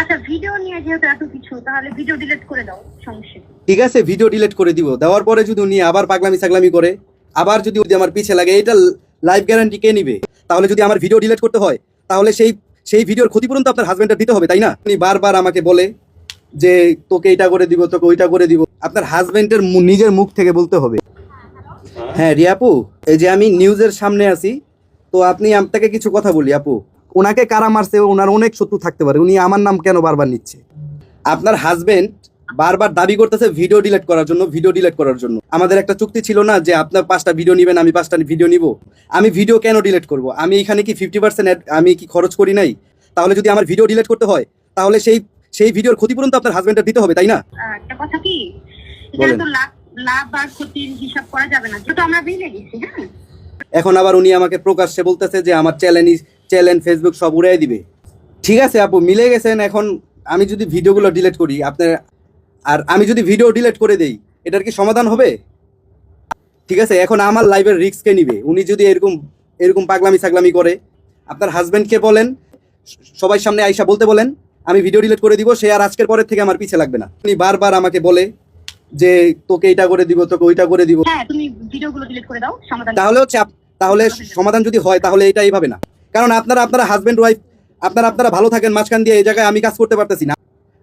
আচ্ছা ভিডিও নিয়ে যেহেতু এত কিছু, তাহলে ভিডিও ডিলিট করে দাও, সমস্যা ঠিক আছে ভিডিও ডিলিট করে দিব। দেওয়ার পরে যদি উনি আবার পাগলামি সাগলামি করে, আবার যদি আমার পিছে লাগে, এটা লাইফ গ্যারান্টি কে নিবে? তাহলে যদি আমার ভিডিও ডিলিট করতে হয়, তাহলে সেই সেই ভিডিওর ক্ষতিপূরণ তো আপনার হাজবেন্ডের দিতে হবে, তাই না? উনি বারবার আমাকে বলে যে, তোকে এটা করে দিব, তোকে ওইটা করে দিব। আপনার হাজবেন্ডের নিজের মুখ থেকে বলতে হবে। হ্যাঁ রিয়াপু এই যে আমি নিউজের সামনে আছি, তো আপনি আপনাকে কিছু কথা বলি, আপু। ওনাকে কারা মারছে ওনার অনেক শত্রু থাকতে পারে উনি আমার নাম কেন বারবার নিচ্ছে? আপনার হাজবেন্ড বারবার দাবি করতেছে ভিডিও ডিলিট করার জন্য ভিডিও ডিলিট করার জন্য। আমাদের একটা চুক্তি ছিল না যে আপনার পাঁচটা ভিডিও নেবেন আমি পাঁচটা ভিডিও নিব। আমি ভিডিও কেন ডিলিট করব? আমি এখানে কি ফিফটি পার্সেন্ট আমি কি খরচ করি নাই? তাহলে যদি আমার ভিডিও ডিলিট করতে হয় তাহলে সেই সেই ভিডিওর ক্ষতিপূরণ তো আপনার হাজবেন্ডের দিতে হবে তাই না? একটা কথা কি? বলেন। লাভ আর ক্ষতির হিসাব করা যাবে না। যেহেতু আমরা মিলে গেছি হ্যাঁ? এখন আবার উনি আমাকে প্রকাশ্যে বলতেছে যে আমার চ্যালেঞ্জ চ্যালেঞ্জ ফেসবুক সব উড়াই দিবে। ঠিক আছে আপু মিলে গেছেন এখন আমি যদি ভিডিওগুলো ডিলিট করি আপনার আর আমি যদি ভিডিও ডিলিট করে দেই এটার কি সমাধান হবে? ঠিক আছে এখন আমার লাইভের রিস্ক কে নিবে। উনি যদি এরকম এরকম পাগলামি সাগলামি করে আপনার হাজবেন্ডকে বলেন সবাই সামনে আইসা বলতে বলেন আমি ভিডিও ডিলিট করে দিব সে আর আজকের পরের থেকে আমার পিছে লাগবে না। উনি বারবার আমাকে বলে যে তোকে এটা করে দিব তোকে ওইটা করে দিব। হ্যাঁ তুমি ভিডিওগুলো ডিলিট করে দাও সমাধান তাহলে হচ্ছে তাহলে সমাধান যদি হয় তাহলে এটা এইভাবে না। কারণ আপনারা আপনারা হাজবেন্ড ওয়াইফ আপনারা আপনারা ভালো থাকেন মাঝখান দিয়ে এই জায়গায় আমি কাজ করতে পারতেছি না।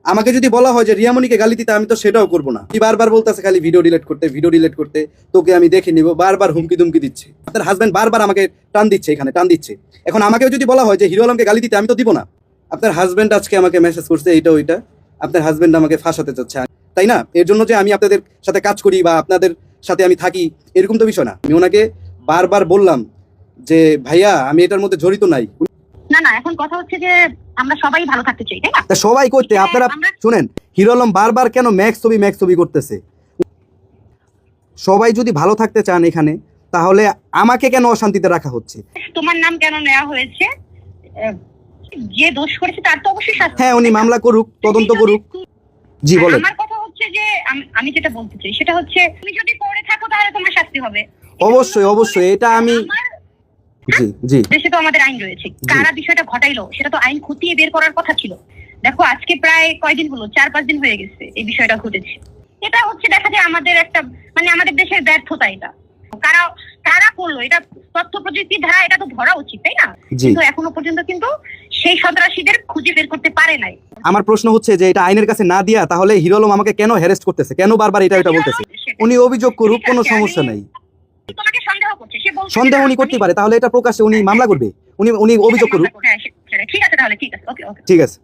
আমাকে যদি বলা হয় যে রিয়ামণিকে গালি দিতে, আমি তো সেটাও করব না। কি বারবার বলতেছে খালি ভিডিও ডিলিট করতে ভিডিও ডিলিট করতে, তোকে আমি দেখে নিব, বারবার হুমকি দুমকি দিচ্ছে। আপনার হাজবেন্ড বারবার আমাকে টান দিচ্ছে এখানে, টান দিচ্ছে। এখন আমাকেও যদি বলা হয় যে হিরো আলমকে গালি দিতে, আমি তো দিব না। আপনার হাজবেন্ড আজকে আমাকে মেসেজ করছে এইটা ওইটা আপনার হাজবেন্ড আমাকে ফাঁসাতে চাচ্ছে। তাই না? এর জন্য যে আমি আপনাদের সাথে কাজ করি বা আপনাদের সাথে আমি থাকি, এরকম তো বিষয় না। আমি ওনাকে বারবার বললাম যে ভাইয়া আমি এটার মধ্যে জড়িত নাই। না না এখন কথা হচ্ছে যে আমরা সবাই ভালো থাকতে চাই তাই না? সবাই করতে আপনারা শুনেন হিরো আলম বারবার কেন ম্যাক্স ছবি ম্যাক্স ছবি করতেছে? সবাই যদি ভালো থাকতে চান এখানে তাহলে আমাকে কেন অশান্তিতে রাখা হচ্ছে? তোমার নাম কেন নেওয়া হয়েছে? যে দোষ করেছে তার তো অবশ্যই শাস্তি। হ্যাঁ উনি মামলা করুক তদন্ত করুক। জি বলেন। আমার কথা হচ্ছে যে আমি- যেটা বলতে চাই সেটা হচ্ছে তুমি যদি করে থাকো তাহলে তোমার শাস্তি হবে। অবশ্যই অবশ্যই এটা আমি দেশে তো আমাদের আইন রয়েছে। কারা বিষয়টা ঘটাইলো সেটা তো আইন খতিয়ে বের করার কথা ছিল। দেখো আজকে প্রায় কয়দিন হলো? চার পাঁচ দিন হয়ে গেছে এই বিষয়টা ঘটেছে। এটা হচ্ছে দেখা যায় আমাদের একটা মানে আমাদের দেশের ব্যর্থতা এটা। কারা কারা করল? এটা তথ্য প্রযুক্তি ধারা এটা তো ধরা উচিত তাই না? কিন্তু এখনও পর্যন্ত কিন্তু সেই সন্ত্রাসীদের খুঁজে বের করতে পারে নাই। আমার প্রশ্ন হচ্ছে যে এটা আইনের কাছে না দিয়া তাহলে হিরো আলম আমাকে কেন হ্যারেস্ট করতেছে? কেন বারবার এটা এটা বলতেছে? উনি অভিযোগ করুক কোনো সমস্যা নাই। তোমাকে সন্দেহ উনি করতে পারে তাহলে এটা প্রকাশ্যে উনি মামলা করবে। উনি উনি অভিযোগ করুক। হ্যাঁ, ঠিক আছে তাহলে ঠিক আছে ওকে ওকে। ঠিক আছে।